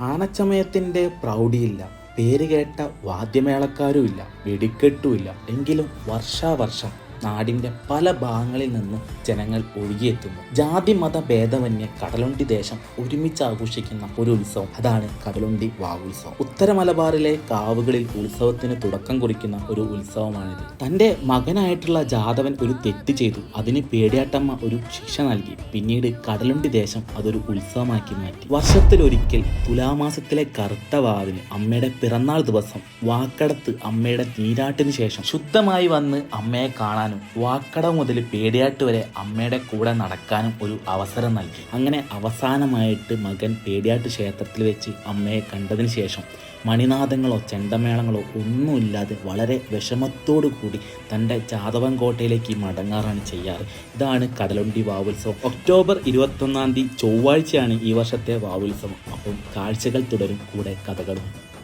ആനച്ചമയത്തിന്റെ പ്രൗഢിയില്ല. പേര് കേട്ട വാദ്യമേളക്കാരുമില്ല. വെടിക്കെട്ടുമില്ല. എങ്കിലും വർഷാവർഷം നാടിന്റെ പല ഭാഗങ്ങളിൽ നിന്നും ജനങ്ങൾ ഒഴുകിയെത്തുന്നു. ജാതി മത ഭേദമന്യ കടലുണ്ടി ദേശം ഒരുമിച്ച് ആഘോഷിക്കുന്ന ഒരു ഉത്സവം. അതാണ് കടലുണ്ടി വാവുത്സവം. ഉത്തര മലബാറിലെ കാവുകളിൽ ഉത്സവത്തിന് തുടക്കം കുറിക്കുന്ന ഒരു ഉത്സവമാണിത്. തന്റെ മകനായിട്ടുള്ള ജാതവൻ ഒരു തെറ്റ് ചെയ്തു. അതിന് പേടിയാട്ടമ്മ ഒരു ശിക്ഷ നൽകി. പിന്നീട് കടലുണ്ടി ദേശം അതൊരു ഉത്സവമാക്കി മാറ്റി. വർഷത്തിലൊരിക്കൽ തുലാമാസത്തിലെ കറുത്ത വാവിന് അമ്മയുടെ പിറന്നാൾ ദിവസം വാക്കടത്ത് അമ്മയുടെ നീരാട്ടിന് ശേഷം ശുദ്ധമായി വന്ന് അമ്മയെ കാണാനും വാക്കട മുതൽ പേടിയാട്ട് വരെ അമ്മയുടെ കൂടെ നടക്കാനും ഒരു അവസരം നൽകി. അങ്ങനെ അവസാനമായിട്ട് മകൻ പേടിയാട്ട് ക്ഷേത്രത്തിൽ വെച്ച് അമ്മയെ കണ്ടതിന് ശേഷം മണിനാഥങ്ങളോ ചെണ്ടമേളങ്ങളോ ഒന്നുമില്ലാതെ വളരെ വിഷമത്തോടു കൂടി തന്റെ ജാതവൻ കോട്ടയിലേക്ക് മടങ്ങാറാണ് ചെയ്യാറ്. ഇതാണ് കടലുണ്ടി വാവുത്സവം. ഒക്ടോബർ ഇരുപത്തൊന്നാം തീയതി ചൊവ്വാഴ്ചയാണ് ഈ വർഷത്തെ വാവുത്സവം. അപ്പം കാഴ്ചകൾ തുടരും. കൂടെ കഥകളും.